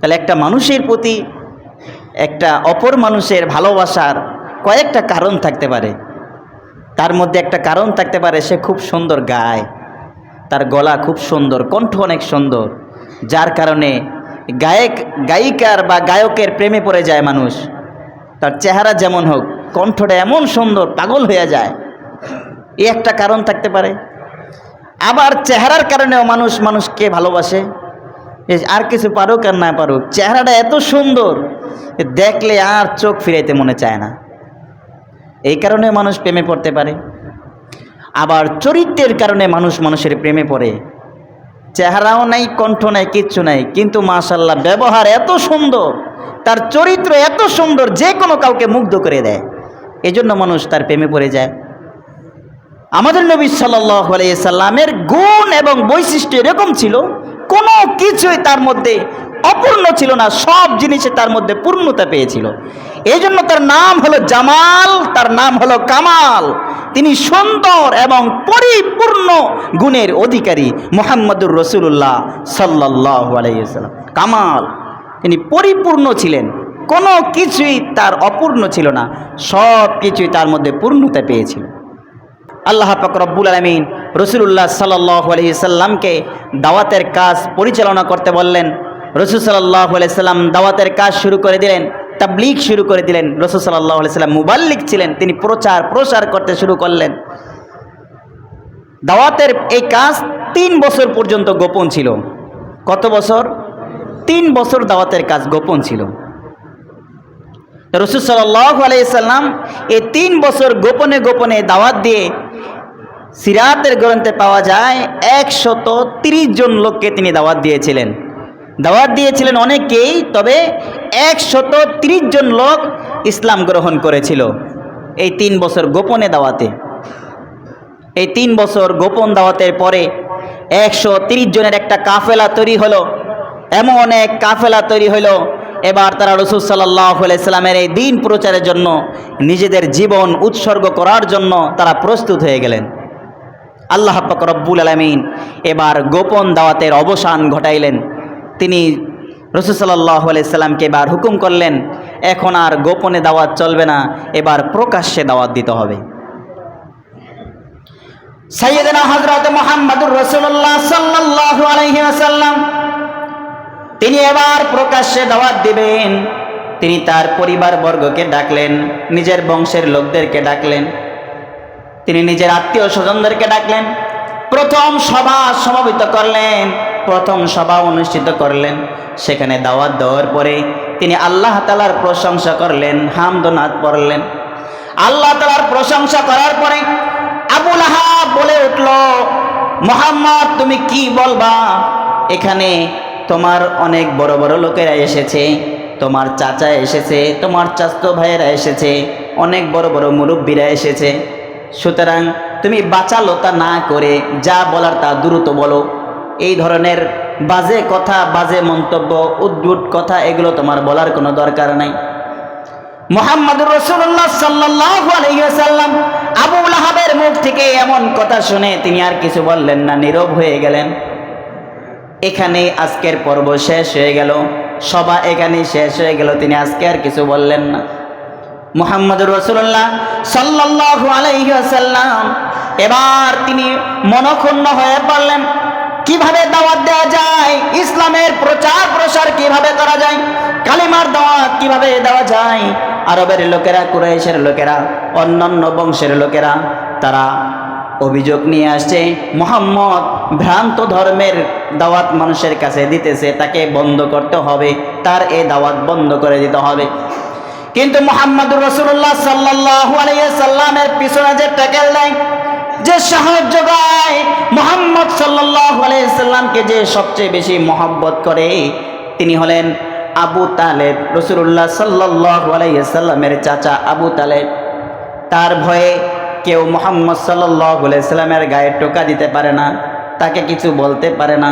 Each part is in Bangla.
তাহলে একটা মানুষের প্রতি একটা অপর মানুষের ভালোবাসার কয়েকটা কারণ থাকতে পারে। তার মধ্যে একটা কারণ থাকতে পারে, সে খুব সুন্দর গায়, তার গলা খুব সুন্দর, কণ্ঠ অনেক সুন্দর, যার কারণে গায়ক, গায়িকার বা গায়কের প্রেমে পড়ে যায় মানুষ। তার চেহারা যেমন হোক, কণ্ঠটা এমন সুন্দর, পাগল হয়ে যায়। এই একটা কারণ থাকতে পারে। আবার চেহারার কারণেও মানুষ মানুষকে ভালোবাসে। এ আর কিছু পারুক আর না পারুক, চেহারাটা এত সুন্দর দেখলে আর চোখ ফিরাইতে মনে চায় না। এই কারণে মানুষ প্রেমে পড়তে পারে। আবার চরিত্রের কারণে মানুষ মানুষের প্রেমে পড়ে। চেহারাও নাই, কণ্ঠ নাই, কিচ্ছু নাই, কিন্তু মাশাল্লাহ ব্যবহার এত সুন্দর, তার চরিত্র এত সুন্দর, যে কোনো কাউকে মুগ্ধ করে দেয়। এজন্য মানুষ তার প্রেমে পড়ে যায়। আমাদের নবী সাল্লাহ সাল্লামের গুণ এবং বৈশিষ্ট্য এরকম ছিল কোনো কিছুই তার মধ্যে অপূর্ণ ছিল না, সব জিনিসে তার মধ্যে পূর্ণতা পেয়েছিল। এই জন্য তার নাম হলো জামাল, তার নাম হলো কামাল। তিনি সুন্দর এবং পরিপূর্ণ গুণের অধিকারী মোহাম্মদুর রসুল্লাহ সাল্লাহ আলাইসাল্লাম কামাল, তিনি পরিপূর্ণ ছিলেন, কোনো কিছুই তার অপূর্ণ ছিল না, সব কিছুই তার মধ্যে পূর্ণতা পেয়েছিল। আল্লাহ পাক রব্বুল আলমিন রসুল্লাহ সাল্লাহ আলহি সাল্লামকে দাওয়াতের কাজ পরিচালনা করতে বললেন। রসুল সাল্লাহ সাল্লাম দাওয়াতের কাজ শুরু করে দিলেন, তাবলিগ শুরু করে দিলেন। রসুল সাল্লাহ সাল্লাম মুবাল্লিক ছিলেন, তিনি প্রচার প্রসার করতে শুরু করলেন। দাওয়াতের এই কাজ তিন বছর পর্যন্ত গোপন ছিল। কত বছর? তিন বছর দাওয়াতের কাজ গোপন ছিল। রসুল সাল্লাহ আলাইসাল্লাম এই তিন বছর গোপনে গোপনে দাওয়াত দিয়ে সিরাতের গ্রন্থে পাওয়া যায় একশত তিরিশ জন লোককে তিনি দাওয়াত দিয়েছিলেন। দাওয়াত দিয়েছিলেন অনেকেই তবে একশত তিরিশ জন লোক ইসলাম গ্রহণ করেছিল এই তিন বছর গোপনে দাওয়াতে। এই তিন বছর গোপন দাওয়াতের পরে একশো তিরিশ জনের একটা কাফেলা তৈরি হলো, এমন এক কাফেলা তৈরি হলো, এবার তারা রসুল সাল্লাহ সাল্লামের এই দিন প্রচারের জন্য নিজেদের জীবন উৎসর্গ করার জন্য তারা প্রস্তুত হয়ে গেলেন। আল্লাহ পাক রব্বুল আলমিন এবার গোপন দাওয়াতের অবসান ঘটাইলেন। তিনি রসুল সাল্লাহ সাল্লামকে এবার হুকুম করলেন, এখন আর গোপনে দাওয়াত চলবে না, এবার প্রকাশ্যে দাওয়াত দিতে হবে। রসুল্লাহ তিনি এবার প্রকাশ্যে দাওয়াত দিবেন। তিনি তার পরিবার বর্গকে ডাকলেন, নিজের বংশের লোকদেরকে ডাকলেন। তিনি নিজের আত্মীয় স্বজনদেরকে ডাকলেন। প্রথম সভা সমাবেত করলেন। প্রথম সভা অনুষ্ঠিত করলেন। সেখানে দাওয়াত দেওয়ার পরে তিনি আল্লাহ তালার প্রশংসা করলেন হামদনাথ পড়লেন। আল্লাহ তালার প্রশংসা করার পরে আবুল আহাব বলে উঠল, মোহাম্মদ, তুমি কি বলবা? এখানে তোমার অনেক বড় বড় লোকেরা এসেছে, তোমার চাচা এসেছে, তোমার চাস্ত ভাইয়েরা এসেছে, অনেক বড় বড় মুরব্বীরা এসেছে। সুতরাং তুমি বাচালোতা না করে যা বলার তা দ্রুত বলো। এই ধরনের বাজে কথা, বাজে মন্তব্য, উদ্ভুট কথা, এগুলো তোমার বলার কোনো দরকার নাই। মোহাম্মদুর রসুল্লাহ সাল্লাহ আলহিহাসাল্লাম আবু আহাবের মুখ থেকে এমন কথা শুনে তিনি আর কিছু বললেন না, নীরব হয়ে গেলেন। এখানে আজকের পর্ব শেষ হয়ে গেল, সভা এখানে শেষ হয়ে গেল, তিনি আজকে আর কিছু বললেন না। মোহাম্মদুর রসুল্লাহ সাল্লাহ আলাইসাল্লাম এবার তিনি মনক্ষুণ্ণ হয়ে পড়লেন কীভাবে দাওয়াত দেওয়া যায়? ইসলামের প্রচার প্রসার কীভাবে করা যায়? কালিমার দাওয়াত কীভাবে দেওয়া যায়? আরবের লোকেরা, কুরাইশের লোকেরা, অন্যান্য বংশের লোকেরা, তারা অভিযোগ নিয়ে আসছে, মোহাম্মদ ভ্রান্ত ধর্মের দাওয়াত মানুষের কাছে দিতেছে, তাকে বন্ধ করতে হবে, তার এ দাওয়াত বন্ধ করে দিতে হবে। কিন্তু মোহাম্মদুর রসুল্লাহ সাল্লাহ সাল্লামের পিছনে যে টেকেল দেয় যে সাহায্য গায় মোহাম্মদ সাল্লাহ সাল্লামকে যে সবচেয়ে বেশি মহব্বত করে, তিনি হলেন আবু তালেব রসুল্লাহ সাল্লাহ সাল্লামের চাচা আবু তালেব। তার ভয়ে কেউ মোহাম্মদ সাল্লাহ সাল্লামের গায়ে টোকা দিতে পারে না, তাকে কিছু বলতে পারে না।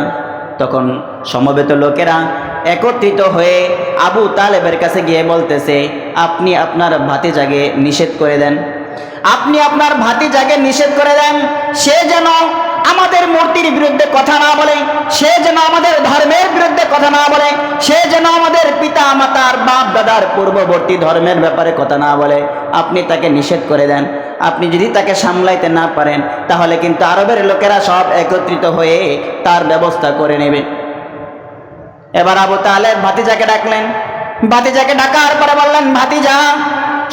তখন সমবেত লোকেরা একত্রিত হয়ে আবু তালেবের কাছে গিয়ে বলতেছে, আপনি আপনার ভাতিজাকে নিষেধ করে দেন। আপনি আপনার ভাতিজাকে নিষেধ করে দেন? সে যেন আমাদের মূর্তির বিরুদ্ধে কথা না বলে, সে যেন আমাদের ধর্মের বিরুদ্ধে কথা না বলে, সে যেন আমাদের পিতা মাতার বাপ দাদার পূর্ববর্তী ধর্মের ব্যাপারে কথা না বলে, আপনি তাকে নিষেধ করে দেন। আপনি যদি তাকে সামলাইতে না পারেন, তাহলে কিন্তু আরবের লোকেরা সব একত্রিত হয়ে তার ব্যবস্থা করে নেবে। এবার আবু তালেব ভাতিজাকে ডাকলেন। ভাতিজাকে ডাকার পরে বললেন, ভাতিজা,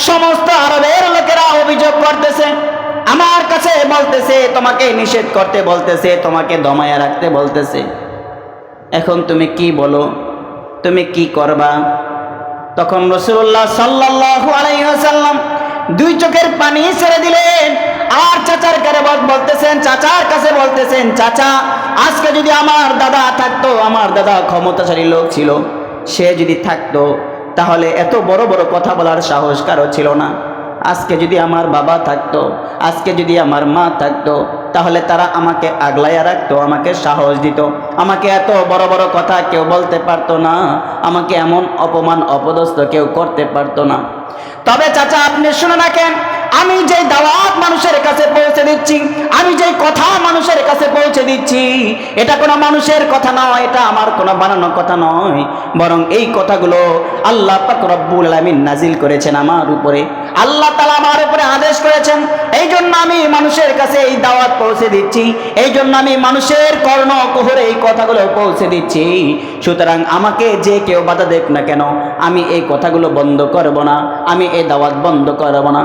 সমস্ত আরবের লোকেরা অভিযোগ করতেছে। আমার কাছে বলতেছে, তোমাকে নিষেধ করতে বলতেছে, তোমাকে দমায়া রাখতে বলতেছে। এখন তুমি কি বলো? তুমি কি করবা? তখন রসুল্লাহ সাল্লাহ আলাইসাল্লাম দুই চোখের পানি ছেড়ে দিলেন। আর চাচার কারে বলতেছেন, চাচার কাছে বলতেছেন, চাচা, আজকে যদি আমার দাদা থাকতো, আমার দাদা ক্ষমতাশালী লোক ছিল, সে যদি থাকতো, তাহলে এত বড় বড় কথা বলার সাহস কারও ছিল না। আজকে যদি আমার বাবা থাকতো, আজকে যদি আমার মা থাকতো, তাহলে তারা আমাকে আগলাইয়া রাখতো, আমাকে সাহস দিত। আমাকে এত বড় বড় কথা কেউ বলতে পারতো না, আমাকে এমন অপমান, অপদস্থ কেউ করতে পারতো না। তবে চাচা, আপনি শুনে রাখেন আমি যে দাওয়াত মানুষের কাছে পৌঁছে দিচ্ছি, আমি যে কথা মানুষের কাছে পৌঁছে দিচ্ছি, এটা কোনো মানুষের কথা নয়, এটা আমার কোনো বানানো কথা নয়। বরং এই কথাগুলো আল্লাহ পাক রব্বুল আলামিন নাজিল করেছেন আমার উপরে। আল্লাহ তালা আমার উপরে আদেশ করেছেন এই জন্য আমি মানুষের কাছে এই দাওয়াত পৌঁছে দিচ্ছি এই জন্য আমি মানুষের কর্ণ কোহরে এই কথাগুলো পৌঁছে দিচ্ছি। সুতরাং আমাকে যে কেউ বাধা দেখ না কেন, আমি এই কথাগুলো বন্ধ করব না, আমি এই দাওয়াত বন্ধ করব না।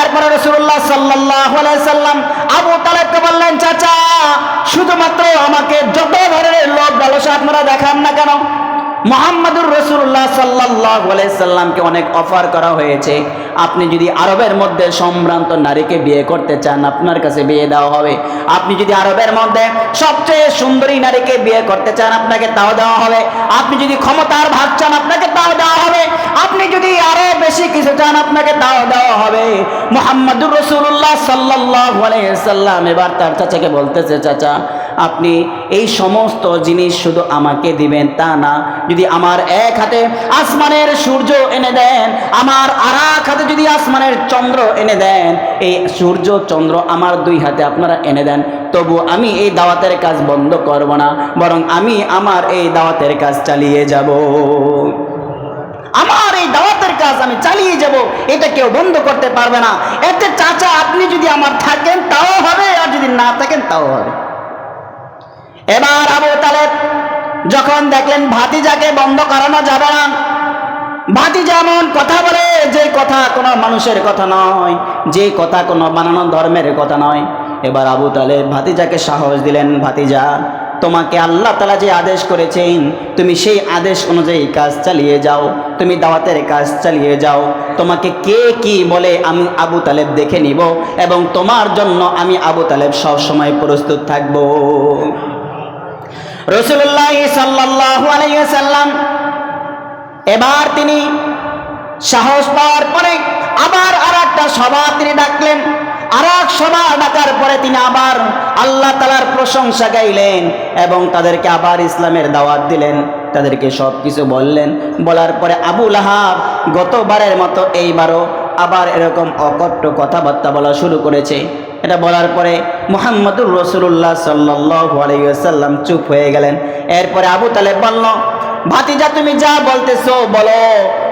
এরপরে রসুল্লাহ সাল্লাহ সাল্লাম আবু তালেবকে বললেন, চাচা, শুধুমাত্র আমাকে যত ধরনের লোক লালসা আপনারা দেখান না কেন? মোহাম্মদুর রসুল্লাহ সাল্লাহ সাল্লামকে অনেক অফার করা হয়েছে। আপনি যদি আরবের মধ্যে সম্ভ্রান্ত নারীকে বিয়ে করতে চান, আপনার কাছে বিয়ে দেওয়া হবে। আপনি যদি আরবের মধ্যে সবচেয়ে সুন্দরী নারীকে বিয়ে করতে চান, আপনাকে তাও দেওয়া হবে। আপনি যদি ক্ষমতার ভাগ চান, আপনাকে তাও দেওয়া হবে। আপনি যদি আরও বেশি কিছু চান, আপনাকে তাও দেওয়া হবে। মোহাম্মদুর রসুল্লাহ সাল্লাহ সাল্লাম এবার তার চাচাকে বলতেছে, চাচা আপনি এই সমস্ত জিনিস শুধু আমাকে দিবেন, তা না। যদি আমার এক হাতে আসমানের সূর্য এনে দেন, আমার আর এক হাতে যদি আসমানের চন্দ্র এনে দেন, এই সূর্য, চন্দ্র আমার দুই হাতে আপনারা এনে দেন। তবু আমি এই দাওয়াতের কাজ বন্ধ করব না, বরং আমি আমার এই দাওয়াতের কাজ চালিয়ে যাব। আমার এই দাওয়াতের কাজ আমি চালিয়ে যাব, এটা কেউ বন্ধ করতে পারবে না। এতে চাচা, আপনি যদি আমার থাকেন, তাও হবে, আর যদি না থাকেন, তাও হবে। এবার আবু তালেব যখন দেখলেন ভাতিজাকে বন্ধ করানো যাবে না ভাতি যেমন কথা বলে যে কথা কোনো মানুষের কথা নয়, যে কথা কোনো বানানো ধর্মের কথা নয়। এবার আবু তালেব ভাতিজাকে সাহস দিলেন, ভাতিজা, তোমাকে আল্লাহ তালা যে আদেশ করেছেন, তুমি সেই আদেশ অনুযায়ী কাজ চালিয়ে যাও, তুমি দাওয়াতের কাজ চালিয়ে যাও। তোমাকে কে কি বলে আমি আবু তালেব দেখে নিব এবং তোমার জন্য আমি আবু তালেব সব সময় প্রস্তুত থাকব। রসুল্লাহ সাল্লাহ আলাইসাল্লাম এবার তিনি সাহস পাওয়ার পরে আবার আর একটা সভা তিনি ডাকলেন। আর এক সভা ডাকার পরে তিনি আবার আল্লাহ তালার প্রশংসা গাইলেন এবং তাদেরকে আবার ইসলামের দাওয়াত দিলেন। তাদেরকে সব কিছু বললেন। বলার পরে আবুল আহাব গতবারের মতো এইবারও আবার এরকম অকট্ট কথাবার্তা বলা শুরু করেছে। এটা বলার পরে মুহাম্মদুর রসুল্লাহ সাল্লাহ আলাইসাল্লাম চুপ হয়ে গেলেন। এরপরে আবু তালেব বলল, ভাতিজা, তুমি যা বলতেছো বলো।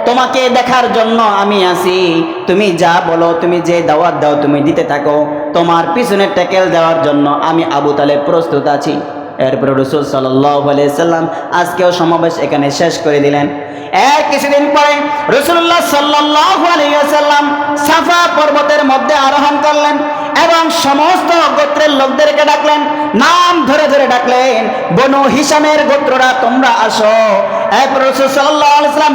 তোমাকে দেখার জন্য আমি আসি তুমি যা বলো, তুমি যে দাওয়াত দাও, তুমি দিতে থাকো। তোমার পিছনে ট্যাকেল দেওয়ার জন্য আমি আবু তালেব প্রস্তুত আছি। এরপরে রসুল সাল্লাম আজকেও সমাবেশ এখানে শেষ করে দিলেন। এক কিছুদিন পরে রসুল্লাহ সাল্লাম সাফা পর্বতের মধ্যে আরোহণ করলেন। এবং সমস্ত গোত্রের লোকদেরকে ডাকলেন নাম ধরে ধরে ডাকলেন বনু হিসামের গোত্ররা তোমরা আসো।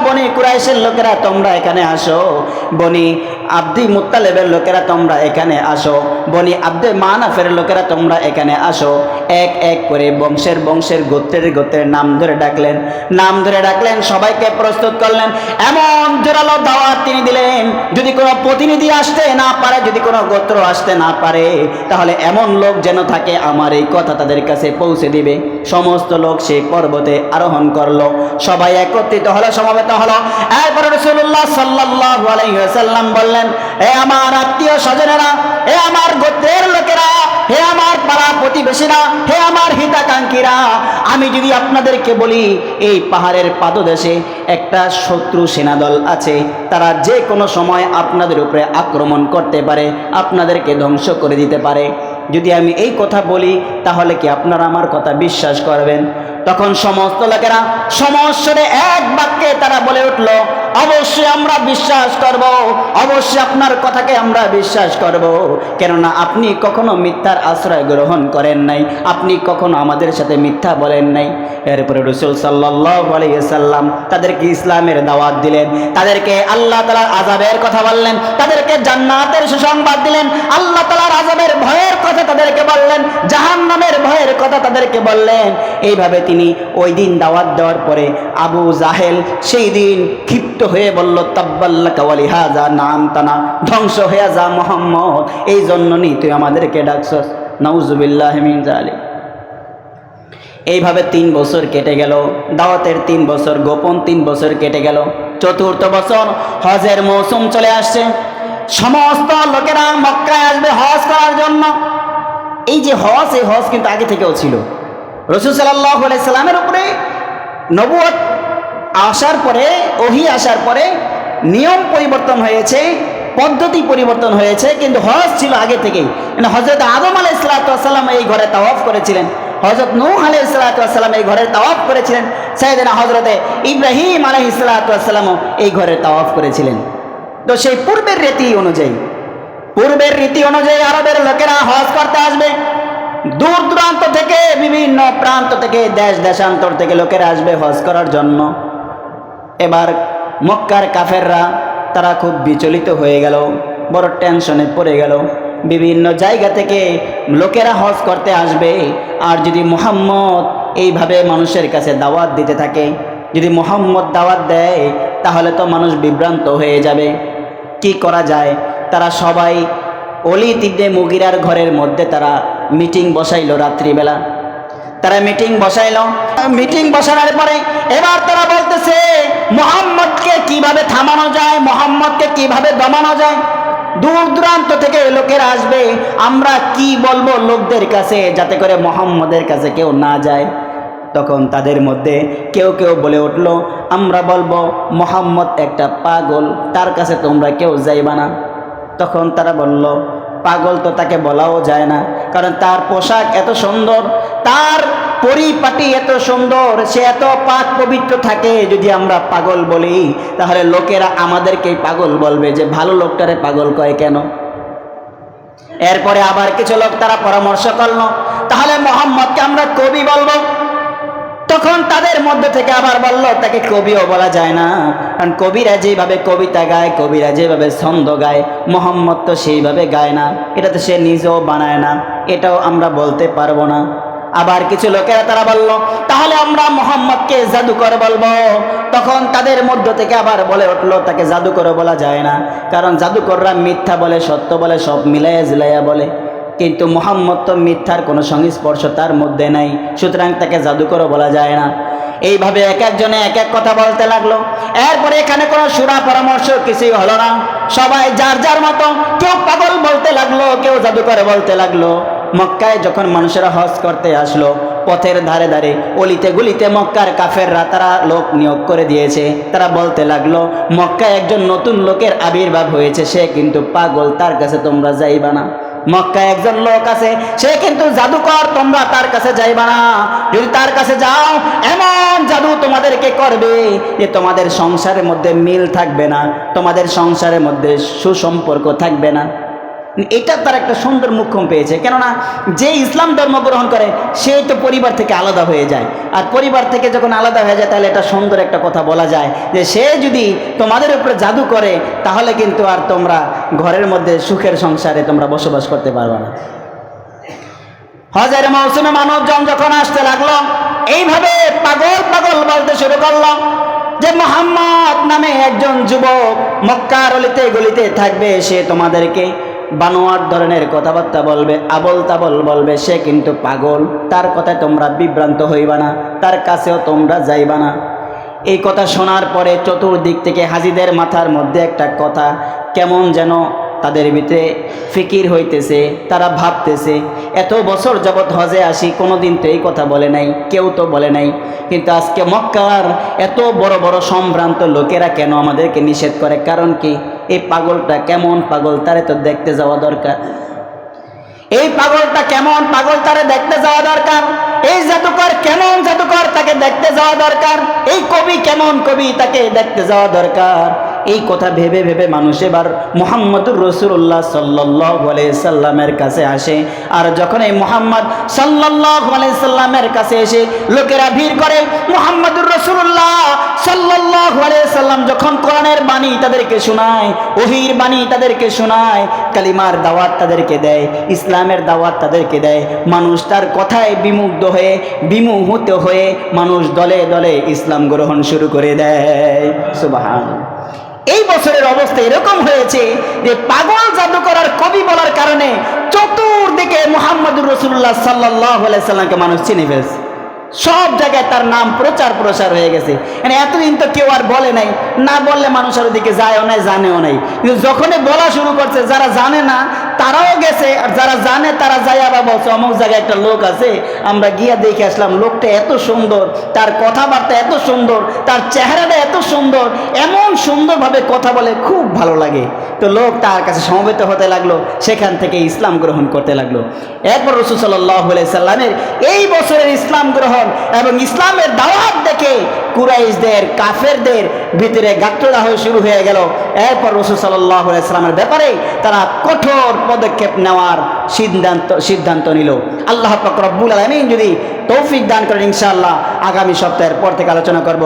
বনি কুরাইশের লোকেরা, তোমরা এখানে আসো। বনি আব্দি মুত্তালেবের লোকেরা, তোমরা এখানে আসো। বনি আব্দে মানাফের লোকেরা, তোমরা এখানে আসো। এক এক করে বংশের বংশের গোত্রের গোত্রের নাম ধরে ডাকলেন। নাম ধরে ডাকলেন, সবাইকে প্রস্তুত করলেন। এমন জোরালো দাওয়াত তিনি দিলেন, যদি কোনো প্রতিনিধি আসতে না পারে, যদি কোনো গোত্র আসতে না পারে, তাহলে এমন লোক যেন থাকে, আমার এই কথা তাদের কাছে পৌঁছে দিবে। সমস্ত লোক সেই পর্বতে আরোহণ করল। সবাই একত্রিত হলো, সমাবেত হলো। এরপরে রসুল্লাহ সাল্লাহ আলাইসাল্লাম বললেন হে আমার আত্মীয় স্বজনেরা হে আমার গোত্রের লোকেরা, হে আমার পাড়া প্রতিবেশীরা, হে আমার হিতাকাঙ্ক্ষীরা, আমি যদি আপনাদেরকে বলি, এই পাহাড়ের পাদদেশে একটা শত্রু সেনাদল আছে, তারা যে কোনো সময় আপনাদের উপরে আক্রমণ করতে পারে, আপনাদেরকে ধ্বংস করে দিতে পারে। যদি আমি এই কথা বলি, তাহলে কি আপনারা আমার কথা বিশ্বাস করবেন? তখন সমস্ত লোকেরা সমস্যরে এক বাক্যে তারা বলে উঠল, অবশ্যই আমরা বিশ্বাস করব, অবশ্যই আপনার কথাকে আমরা বিশ্বাস করব। কেননা আপনি কখনো মিথ্যার আশ্রয় গ্রহণ করেন নাই, আপনি কখনো আমাদের সাথে মিথ্যা বলেন নাই। এরপরে রসুল আলাইসাল্লাম তাদেরকে ইসলামের দাওয়াত দিলেন, তাদেরকে আল্লাহ তালার আজাবের কথা বললেন, তাদেরকে জান্নাতের সুসংবাদ দিলেন, আল্লাহ তালার আজাবের ভয়ের কথা তাদেরকে বললেন জাহান নামের ভয়ের কথা তাদেরকে বললেন। এইভাবে তিনি ওই দিন দাওয়াত দেওয়ার পরে আবু জাহেল সেই দিন ক্ষিপ্ত হয়ে বলল তাব্বাল্লা কাওয়ালি হাজা নাম তানা, ধ্বংস হয়ে যা মোহাম্মদ, এই জন্য নি তুই আমাদেরকে ডাকছস। নাউজুবিল্লাহ মিন জালিক এইভাবে তিন বছর কেটে গেল, দাওয়াতের তিন বছর, গোপন তিন বছর কেটে গেল। চতুর্থ বছর হজের মৌসুম চলে আসছে। সমস্ত লোকেরা মক্কায় আসবে হজ করার জন্য। এই যে হজ, এই হজ কিন্তু আগে থেকেও ছিল। রসুল সাল্লাহ সাল্লামের উপরে নবুয়ত আসার পরে, ওহি আসার পরে নিয়ম পরিবর্তন হয়েছে, পদ্ধতি পরিবর্তন হয়েছে, কিন্তু হজ ছিল আগে থেকেই। মানে হজরত আদম আলাই সাল্লাম এই ঘরে তাওয়াফ করেছিলেন। হজরত নূহ আলাই সাল্লাম এই ঘরের তাওয়াফ করেছিলেন। সাইদিনা হজরতে ইব্রাহিম আলাই সাল্লামও এই ঘরের তাওয়াফ করেছিলেন। তো সেই পূর্বের রীতি অনুযায়ী, পূর্বের রীতি অনুযায়ী আরবের লোকেরা হজ করতে আসবে। দূর দূরান্ত থেকে, বিভিন্ন প্রান্ত থেকে, দেশ, দেশান্তর থেকে লোকেরা আসবে হজ করার জন্য। এবার মক্কার কাফেররা, তারা খুব বিচলিত হয়ে গেল, বড় টেনশনে পড়ে গেল। বিভিন্ন জায়গা থেকে লোকেরা হজ করতে আসবে, আর যদি মোহাম্মদ এইভাবে মানুষের কাছে দাওয়াত দিতে থাকে, যদি মোহাম্মদ দাওয়াত দেয়, তাহলে তো মানুষ বিভ্রান্ত হয়ে যাবে। কি করা যায়? তারা সবাই অলি তিব্বে মুগিরার ঘরের মধ্যে তারা মিটিং বসাইলো রাত্রিবেলা। তারা মিটিং বসাইলো। মিটিং বসানোর পরে এবার তারা বলতেছে, মোহাম্মদকে কীভাবে থামানো যায়, মোহাম্মদকে কীভাবে দমানো যায়? দূর দূরান্ত থেকে লোকেরা আসবে। আমরা কি বলব লোকদের কাছে যাতে করে মোহাম্মদের কাছে কেউ না যায়? তখন তাদের মধ্যে কেউ কেউ বলে উঠল, আমরা বলব, মোহাম্মদ একটা পাগল, তার কাছে তোমরা কেউ যাইবা না। তখন তারা বলল পাগল তো তাকে বলাও যায় না। কারণ তার পোশাক এত সুন্দর, তার পরিপাটি এত সুন্দর, সে এত পাক পবিত্র থাকে যদি আমরা পাগল বলি, তাহলে লোকেরা আমাদেরকেই পাগল বলবে যে ভালো লোকটারে পাগল কয় কেন? এরপরে আবার কিছু লোক তারা পরামর্শ করল, তাহলে মোহাম্মদকে আমরা কবি বলব তখন তাদের মধ্যে থেকে আবার বলল, তাকে কবিও বলা যায় না। কারণ কবিরা যেভাবে কবিতা গায়, কবিরা যেভাবে ছন্দ গায়, মোহাম্মদ তো সেইভাবে গায় না। এটা তো সে নিজেও বানায় না। এটাও আমরা বলতে পারব না। আবার কিছু লোকেরা তারা বলল, তাহলে আমরা মোহাম্মদকে জাদুকর বলব। তখন তাদের মধ্য থেকে আবার বলে উঠল, তাকে জাদুকর বলা যায় না। কারণ জাদুকররা মিথ্যা বলে, সত্য বলে, সব মিলাইয়া জিলাইয়া বলে। কিন্তু মোহাম্মদ তো মিথ্যার কোনো সংস্পর্শ তার মধ্যে নাই, সুতরাং তাকে জাদুকরও বলা যায় না। এইভাবে এক একজনে এক এক কথা বলতে লাগল। এরপরে এখানে কোনো সুরা পরামর্শ কিছুই হলো না। সবাই যার যার মতো কেউ পাগল বলতে লাগল, কেউ জাদুকর বলতে লাগল। মক্কায় যখন মানুষেরা হজ করতে আসলো, পথের ধারে ধারে, অলিতে গুলিতে মক্কার কাফেররা তারা লোক নিয়োগ করে দিয়েছে। তারা বলতে লাগল, মক্কায় একজন নতুন লোকের আবির্ভাব হয়েছে, সে কিন্তু পাগল, তার কাছে তোমরা যাইবা না। মক্কায় একজন লোক আছে, সে কিন্তু জাদুকর, তোমরা তার কাছে যাইবা না। যদি তার কাছে যাও, এমন জাদু তোমাদেরকে করবে যে তোমাদের সংসারের মধ্যে মিল থাকবে না, তোমাদের সংসারের মধ্যে সুসম্পর্ক থাকবে না। এটা তার একটা সুন্দর মুখ্যম পেয়েছে। কেননা যে ইসলাম ধর্ম গ্রহণ করে, সে তো পরিবার থেকে আলাদা হয়ে যায়। আর পরিবার থেকে যখন আলাদা হয়ে যায়, তাহলে এটা সুন্দর একটা কথা বলা যায় যে, সে যদি তোমাদের উপরে জাদু করে, তাহলে কিন্তু আর তোমরা ঘরের মধ্যে সুখের সংসারে তোমরা বসবাস করতে পারবে না। হজের মৌসুমে মানুষজন যখন আসতে লাগল, এইভাবে পাগল পাগল বলতে শুরু করল যে, মোহাম্মদ নামে একজন যুবক মক্কার অলিতে গলিতে থাকবে, সে তোমাদেরকে বানোয়ার ধরনের কথাবার্তা বলবে আবল তাবল বলবে, সে কিন্তু পাগল। তার কথায় তোমরা বিভ্রান্ত হইবা না, তার কাছেও তোমরা যাইবা না। এই কথা শোনার পরে চতুর্দিক থেকে হাজিদের মাথার মধ্যে একটা কথা, কেমন যেন তাদের ভিতরে ফিকির হইতেছে, তারা ভাবতেছে, এত বছর যাবৎ হজে আসি কোনো দিন তো এই কথা বলে নাই, কেউ তো বলে নাই। কিন্তু আজকে মক্কার এত বড় বড় সম্ভ্রান্ত লোকেরা কেন আমাদেরকে নিষেধ করে? কারণ কি? এই পাগলটা কেমন পাগল তারে তো দেখতে যাওয়া দরকার। এই পাগলটা কেমন পাগল তারে দেখতে যাওয়া দরকার। এই জাদুকর কেমন জাদুকর তাকে দেখতে যাওয়া দরকার। এই কবি কেমন কবি তাকে দেখতে যাওয়া দরকার। এই কথা ভেবে ভেবে মানুষ এবার মোহাম্মদুর রসুল্লাহ সাল্লাহ সাল্লামের কাছে আসে। আর যখন এই মোহাম্মদ সাল্লাহ সাল্লামের কাছে এসে লোকেরা ভিড় করে, মোহাম্মদুর রসুল্লাহ সাল্লাহ সাল্লাম যখন কোরআনের বাণী তাদেরকে শোনায়, ওহির বাণী তাদেরকে শোনায়, কালিমার দাওয়াত তাদেরকে দেয়, ইসলামের দাওয়াত তাদেরকে দেয়, মানুষ তার কথায় বিমুগ্ধ হয়ে, বিমুহূত হয়ে মানুষ দলে দলে ইসলাম গ্রহণ শুরু করে দেয়। সুবাহান এই বছরের অবস্থা এরকম হয়েছে যে পাগল জাদুকর আর কবি বলার কারণে চতুর্দিকে মোহাম্মদুর রসুল্লাহ সাল্লাহ সাল্লামকে মানুষ চিনে ফেলছে। সব জায়গায় তার নাম প্রচার প্রসার হয়ে গেছে। মানে এতদিন তো কেউ আর বলে নাই। না বললে মানুষের ওদিকে যায়ও নাই, জানেও নাই। কিন্তু যখনই বলা শুরু করছে, যারা জানে না, তারাও গেছে। আর যারা জানে, তারা যায় আবার বলছে, অমুক জায়গায় একটা লোক আছে, আমরা গিয়া দেখে আসলাম, লোকটা এত সুন্দর, তার কথাবার্তা এত সুন্দর, তার চেহারাটা এত সুন্দর, এমন সুন্দরভাবে কথা বলে, খুব ভালো লাগে। তো লোক তার কাছে সমবেত হতে লাগল, সেখান থেকে ইসলাম গ্রহণ করতে লাগল। এরপর রসুল সাল্লাহ সাল্লামের এই বছরের ইসলাম গ্রহণ এবং ইসলামের দাওয়াত দেখে কুরাইশদের, কাফেরদের ভিতরে গাত্রদাহ শুরু হয়ে গেল। এরপর রসুল সাল্লাহ ইসলামের ব্যাপারে তারা কঠোর পদক্ষেপ নেওয়ার সিদ্ধান্ত সিদ্ধান্ত নিল। আল্লাহ ফকরব্বুল রব্বুল আলমিন যদি তৌফিক দান করেন, ইনশাআল্লাহ আগামী সপ্তাহের পর থেকে আলোচনা করব।